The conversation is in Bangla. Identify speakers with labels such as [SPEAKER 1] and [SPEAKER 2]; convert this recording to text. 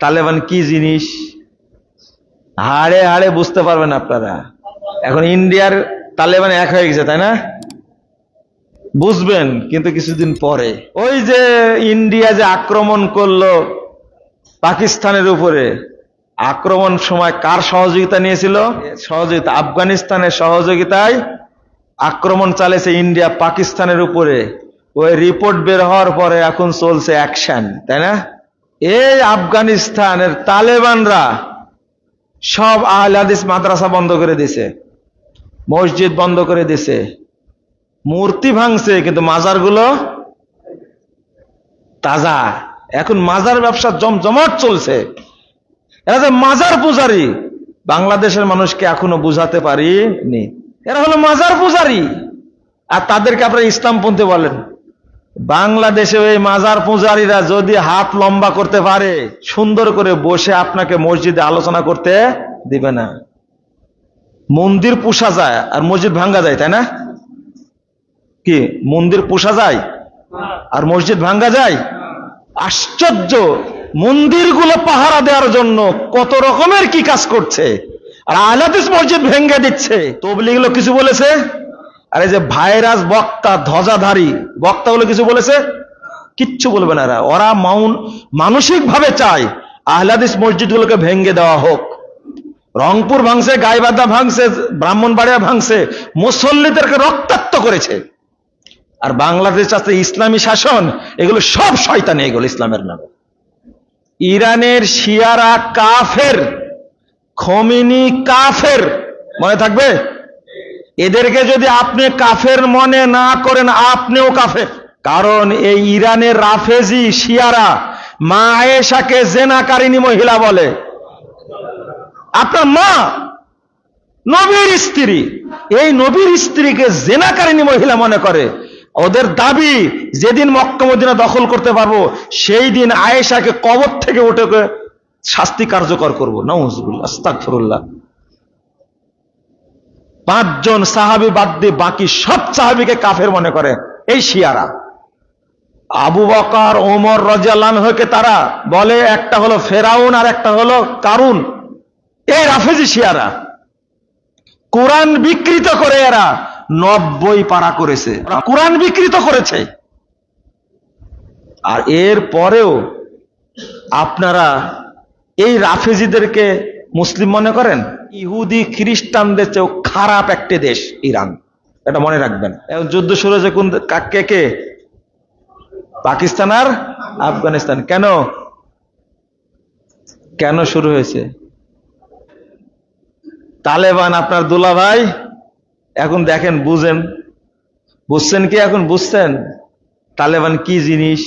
[SPEAKER 1] তালেবান কি জিনিস? হাড়ে হাড়ে বুঝতে পারবেন আপনারা। এখন ইন্ডিয়ার তালেবান এক হয়ে গেছে, তাই না? বুঝবেন, কিন্তু কিছুদিন পরে। ওই যে ইন্ডিয়া যে আক্রমণ করল পাকিস্তানের উপরে, আক্রমণ সময় কার সহযোগিতা নিয়েছিল? সহযোগিতা আফগানিস্তানের সহযোগিতায় আক্রমণ চালিয়েছে ইন্ডিয়া পাকিস্তানের উপরে। ওই রিপোর্ট বের হওয়ার পরে এখন চলছে অ্যাকশন, তাই না? এই আফগানিস্তানের তালেবানরা সব আহলে হাদিস মাদ্রাসা বন্ধ করে দিছে, মসজিদ বন্ধ করে দিছে, মূর্তি ভাঙছে, কিন্তু মাজারগুলো তাজা। এখন মাজার ব্যবসা জমজমাট চলছে। এরা যে মাজার পূজারি, বাংলাদেশের মানুষকে এখনও বুঝাতে পারিনি। এরা হলো মাজার পূজারি। আর তাদেরকে আপনারা ইসলামপন্থী বলেন। বাংলাদেশে ওই মাজার পূজারীরা যদি হাত লম্বা করতে পারে, সুন্দর করে বসে আপনাকে মসজিদে আলোচনা করতে দিবে না। মন্দির পোষা যায় আর মসজিদ ভাঙ্গা যায়, তাই না? কি, মন্দির পোষা যায় আর মসজিদ ভাঙ্গা যায়? আশ্চর্য! মন্দিরগুলো পাহারা দেওয়ার জন্য কত রকমের কি কাজ করছে? আর আহলাদিস মসজিদ ভেঙ্গে দিচ্ছে। তবলিগুলো কিছু বলেছে? আরে যে ভাইরাস বক্তা, ধ্বজাধারী বক্তাগুলো কিছু বলেছে? কিচ্ছু বলবে না এরা। ওরা মাউন মানসিক ভাবে চায় আহলাদিস মসজিদগুলোকে ভেঙ্গে দেওয়া হোক। রংপুর ভাঙছে, গাইবান্ধা ভাঙছে, ব্রাহ্মণবাড়িয়া ভাঙছে, মুসল্লিদেরকে রক্তাক্ত করেছে। আর বাংলাদেশ আছে ইসলামী শাসন, এগুলো সব শয়তানি, এগুলো ইসলামের নামে। ইরানের শিয়ারা কাফের, খমিনি কাফের, মনে থাকবে? এদেরকে যদি আপনি কাফের মনে না করেন, আপনিও কাফের। কারণ এই ইরানের রাফেজি, শিয়ারা, মা আয়েশাকে জেনাকারিনী মহিলা বলে। আপনার মা নবীর স্ত্রী। এই নবীর স্ত্রীকে জেনাকারিনী মহিলা মনে করে। ওদের দাবি, যেদিন মক্কা মদিনা দখল করতে পারব, সেই দিন আয়েশাকে কবর থেকে উঠে শাস্তি কার্যকর করব। আস্তাকফরুল্লাহ পাঁচজন সাহাবি বাদ দিয়ে বাকি সব সাহাবিকে কাফের মনে করে। এই শিয়ারা। আবু বকার, ওমর রাজিয়াল্লাহকে তারা বলে, একটা হলো ফেরাউন আর একটা হলো কারুন। এই রাফেজি শিয়ারা। কোরআন বিকৃত করে এরা নব্বই পারা করেছে। কোরআন বিকৃত করেছে। আর এর পরেও আপনারা এই রাফেজিদেরকে মুসলিম মনে করেন? ইহুদি খ্রিস্টানদের চেয়েও খারাপ একটি দেশ, ইরান। এটা মনে রাখবেন। যুদ্ধ শুরু হয়েছে কোন কে কে? পাকিস্তান আর আফগানিস্তান। কেন? কেন শুরু হয়েছে? তালেবান আপনার দুলা ভাই এখন দেখেন, বুঝেন। বুঝছেন কি এখন? বুঝছেন? তালেবান কি জিনিস?